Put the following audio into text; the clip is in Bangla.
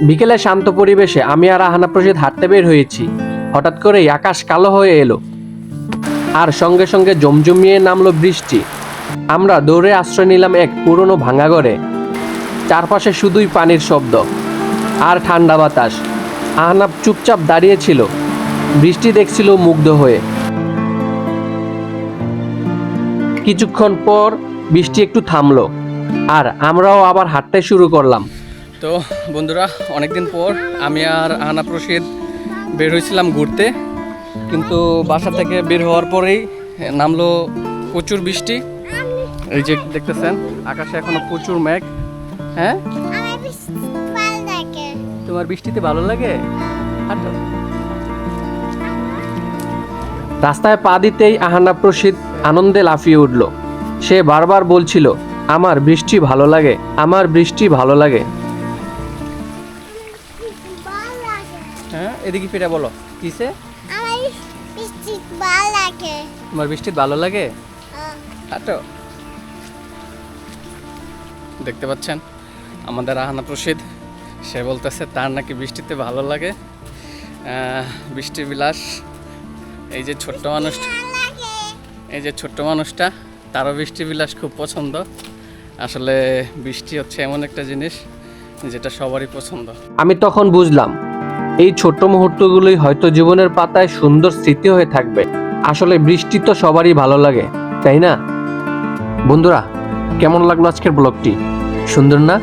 বিকেলে শান্ত পরিবেশে আমি আর আহানা প্রসিদ হাঁটতে বের হয়েছি। হঠাৎ করেই আকাশ কালো হয়ে এলো। আর সঙ্গে সঙ্গে জমজমিয়ে নামলো বৃষ্টি। আমরা দৌড়ে আশ্রয় নিলাম এক পুরনো ভাঙা ঘরে চারপাশে শুধুই পানির শব্দ আর ঠান্ডা বাতাস। আহনাব চুপচাপ দাঁড়িয়েছিল বৃষ্টি দেখছিল মুগ্ধ হয়ে। কিছুক্ষণ পর বৃষ্টি একটু থামলো আর আমরাও আবার হাঁটতে শুরু করলাম। তো বন্ধুরা, অনেকদিন পর আমি আর আহনা প্রসিদ বের হয়েছিলাম ঘুরতে। কিন্তু বাসা থেকে বের হওয়ার পরেই নামলো প্রচুর বৃষ্টি। এই যে দেখতেছেন, আকাশে এখনও প্রচুর মেঘ। হ্যাঁ? তোমার বৃষ্টিতে ভালো লাগে? রাস্তায় পা দিতেই আহানা প্রসিদ আনন্দে লাফিয়ে উঠল। সে বারবার বলছিল, আমার বৃষ্টি ভালো লাগে, আমার বৃষ্টি ভালো লাগে। হ্যাঁ এদিকে ফিরে বলো কিসে? আমার বৃষ্টি ভালো লাগে। তোমার বৃষ্টি ভালো লাগে? হাঁটো। দেখতে পাচ্ছেন আমাদের আহানা প্রসিদ সে বলতেছে তার নাকি বৃষ্টিতে ভালো লাগে। বৃষ্টি বিলাস এই যে ছোট্ট মানুষ এই যে ছোট্ট মানুষটা তারও বৃষ্টি বিলাস খুব পছন্দ। আসলে বৃষ্টি হচ্ছে এমন একটা জিনিস যেটা সবারই পছন্দ। আমি তখন বুঝলাম এই ছোট্ট মুহূর্তগুলোই হয়তো জীবনের পাতায় সুন্দর স্মৃতি হয়ে থাকবে। আসলে বৃষ্টি তো সবারই ভালো লাগে, তাই না? বন্ধুরা, কেমন লাগল আজকের ব্লগটি? সুন্দর না?